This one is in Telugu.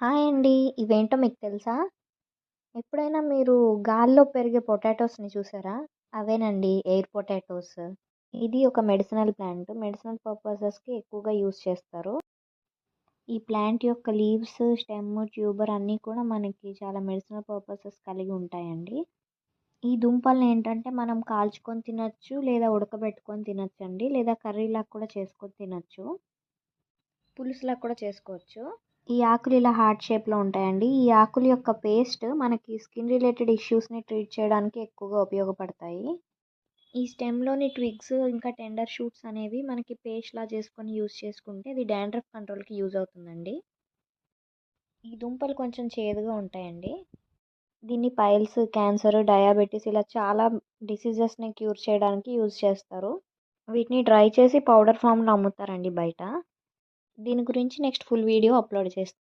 హాయ్ అండి. ఇవేంటో మీకు తెలుసా? ఎప్పుడైనా మీరు గాల్లో పెరిగే పొటాటోస్ని చూసారా? అవేనండి ఎయిర్ పొటాటోస్. ఇది ఒక మెడిసినల్ ప్లాంట్. మెడిసినల్ పర్పసెస్కి ఎక్కువగా యూస్ చేస్తారు. ఈ ప్లాంట్ యొక్క లీవ్స్ స్టెమ్ ట్యూబర్ అన్నీ కూడా మనకి చాలా మెడిసినల్ పర్పసెస్ కలిగి ఉంటాయండి. ఈ దుంపల్ని ఏంటంటే మనం కాల్చుకొని తినచ్చు లేదా ఉడకబెట్టుకొని తినచ్చు అండి లేదా కర్రీలాగా కూడా చేసుకొని తినచ్చు. పులుసులా కూడా చేసుకోవచ్చు. ఈ ఆకులు ఇలా హార్ట్ షేప్లో ఉంటాయండి. ఈ ఆకుల యొక్క పేస్ట్ మనకి స్కిన్ రిలేటెడ్ ఇష్యూస్ని ట్రీట్ చేయడానికి ఎక్కువగా ఉపయోగపడతాయి. ఈ స్టెమ్లోని ట్విగ్స్ ఇంకా టెండర్ షూట్స్ అనేవి మనకి పేస్ట్లా చేసుకొని యూజ్ చేసుకుంటే ఇది డాండ్రఫ్ కంట్రోల్కి యూజ్ అవుతుందండి. ఈ దుంపలు కొంచెం చేదుగా ఉంటాయండి. దీన్ని పైల్స్ క్యాన్సర్ డయాబెటీస్ ఇలా చాలా డిసీజెస్ని క్యూర్ చేయడానికి యూజ్ చేస్తారు. వీటిని డ్రై చేసి పౌడర్ ఫామ్లో అమ్ముతారండి బయట. దీని గురించి నెక్స్ట్ ఫుల్ వీడియో అప్లోడ్ చేస్తాను